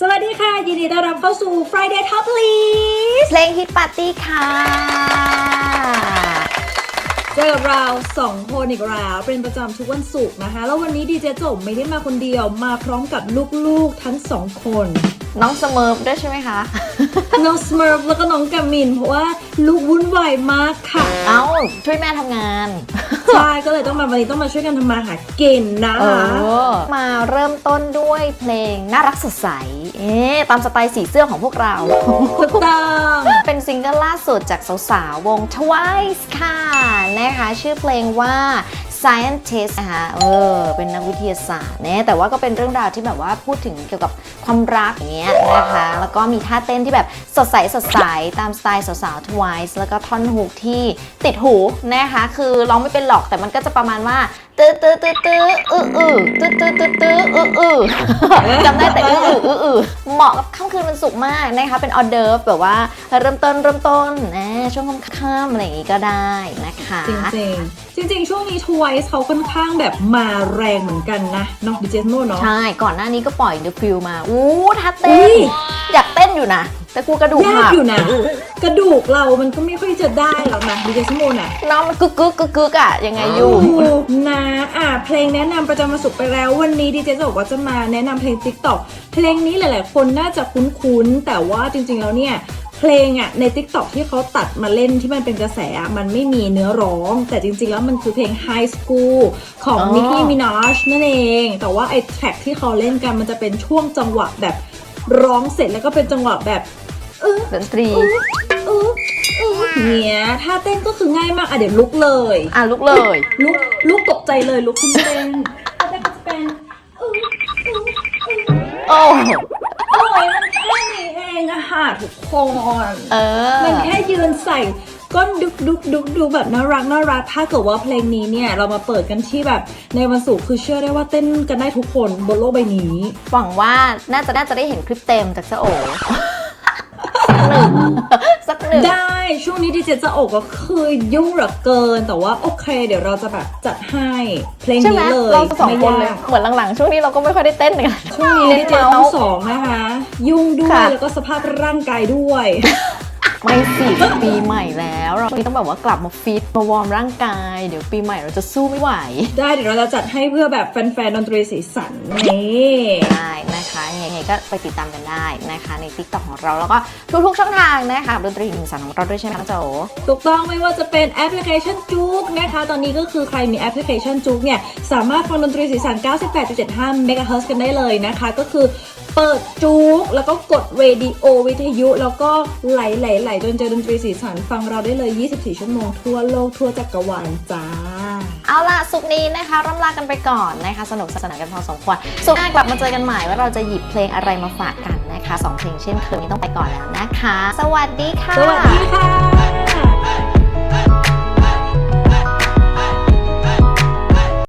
สวัสดีค่ะ ยินดีต้อนรับเข้าสู่ Friday Top List เพลงฮิตปาร์ตี้ค่ะ เจอกับเราสองคนอีกแล้วเป็นประจำทุกวันศุกร์นะคะ แล้ววันนี้ดีเจจบไม่ได้มาคนเดียวมาพร้อมกับลูกๆทั้งสองคน น้องเสเมิร์ฟด้วยใช่ไหมคะ น้องสเมิร์ฟแล้วก็น้องกามิน เพราะว่าลูกวุ่นวายมากค่ะ เอ้า ช่วยแม่ทำงาน ใช่ก็เลยต้องมาวันนี้ต้องมาช่วยกันทำมาหากินนะเอคะอมาเริ่มต้นด้วยเพลงน่ารักสดใส เอ๊ะตามสไตล์สีเสื้อของพวกเรา ถูกต้องเป็นซิงเกิลล่าสุดจากสาวๆ วง Twice ค่ะนะคะ ชื่อเพลงว่า Scientist นะคะเออเป็นนักวิทยาศาสตร์นะแต่ว่าก็เป็นเรื่องราวที่แบบว่าพูดถึงเกี่ยวกับความรักอย่างเงี้ยนะคะแล้วก็มีท่าเต้นที่แบบสดใสสดใสตามสไตล์สาวๆ Twice แล้วก็ท่อนฮุกที่ติดหูนะคะคือร้องไม่เป็นหรอกแต่มันก็จะประมาณว่าตื้อตื้อตื้อตื้ออื้ออื้อตื้อตื้อตื้อตื้ออื้ออื้อจำได้แต่อื้ออื้ออื้ออือเหมาะกับค่ำคืนวันศุกร์มากนะคะเป็นออเดิร์ฟแบบว่าเริ่มต้นเริ่มต้นนะช่วงค่ำๆอะไรอย่างงี้ก็ได้นะคะจริงๆจริงๆ ช่วงนี้ Twice เขาค่อนข้างแบบมาแรงเหมือนกันนะเนาะดีเจโน่เนาะ ใช่ ก่อนหน้านี้ก็ปล่อย The Feel มา อู้ท่าเต้อุ๊น ย อยากเต้นอยู่นะ แต่กูกระดูกยากหักอยู่นะ กระดูกเรามันก็ไม่ค่อยจะได้หรอกนะดีเจสโมน่ะ น้องมันกึกกึกกึกกึกอะยังไงอยู่ ถูกนะอะเพลงแนะนำประจำมาสุกร์ไปแล้ว วันนี้ดีเจจะบอกว่าจะมาแนะนำเพลง TikTok เพลงนี้หลาย ๆ คนน่าจะคุ้น ๆ แต่ว่าจริง ๆ แล้วเนี่ย เพลงอะใน TikTok ที่เขาตัดมาเล่นที่มันเป็นกระแสอะมันไม่มีเนื้อร้อง แต่จริงๆ แล้วมันคือเพลง High School ของ อ๋อ Nicki Minaj นั่นเอง แต่ว่าไอ้แทร็กที่เขาเล่นกันมันจะเป็นช่วงจังหวะแบบร้องเสร็จแล้วก็เป็นจังหวะแบบเออดนตรี เออเออเนี้ยถ้าเต้นก็คือง่ายมากอะเดี๋ยวลุกเลย อะลุกเลย ลุกลุกตกใจเลยลุกขึ้นเต้นแล้วก็จะเป็นอื้ออื้ออื้อโอ้ โอ้ยมันแค่นี้เองอะ ค่ะทุกคนเออ มันแค่ยืนใส่ก้นดุกดุกดุกดูแบบน่ารักน่ารัก ถ้าเกิดว่าเพลงนี้เนี่ย เรามาเปิดกันที่แบบในวันศุกร์คือเชื่อได้ว่าเต้นกันได้ทุกคนบนโลกใบนี้ หวังว่าน่าจะน่าจะได้เห็นคลิปเต็มจากเจ้าโอ หนึ่งสักหนึ่ง ได้ช่วงนี้ดีเจจะอกก็คือยุ่งเหลือเกิน แต่ว่าโอเค เดี๋ยวเราจะแบบจัดให้เพลงใช่ไหมนี้เลยเราสองไม่คนเลยยากเหมือนหลังๆ ช่วงนี้เราก็ไม่ค่อยได้เต้นกัน ช่วงนี้ดีเจทั้งสองนะคะ ยุ่งด้วยค่ะ แล้วก็สภาพร่างกายด้วย ไม่สิปีใหม่แล้ว เราต้องแบบว่ากลับมาฟิตมาวอร์มร่างกาย เดี๋ยวปีใหม่เราจะสู้ไม่ไหว ได้เดี๋ยวเราจะจัดให้เพื่อแบบแฟนๆดนตรีสีสันนี่ได้นะคะยังไงก็ไปติดตามกันได้นะคะใน t ิ k t o k ของเราแล้วก็ทุกๆช่องทางนะคะดนตรีถึงสารของเราด้วยใช่ไหมคะโจถูกต้องไม่ว่าจะเป็นแอปพลิเคชันจุกนะคะ ตอนนี้ก็คือใครมีแอปพลิเคชันจุกเนี่ยสามารถฟังดนตรีสีสัน 98.75เมกะเฮิร์กันได้เลยนะคะ ก็คือ เปิดจุกแล้วก็กดเรดิโอวิทยุ แล้วก็ไหลไหลไหลจนเจอดนตรีสีสันฟังเราได้เลย 24 ชั่วโมงทั่วโลกทั่วจักรวาลจ้า เอาล่ะ สุกร์นี้นะคะร่ำลากันไปก่อนนะคะ สนุกสนานกันพอสมควรสุกร์หน้ากลับมาเจอกันใหม่ว่าเราจะหยิบเพลงอะไรมาฝากกันนะคะสองเพลงเช่นเคยนี้ต้องไปก่อนแล้วนะคะ สวัสดีค่ะ สวัสดีค่ะ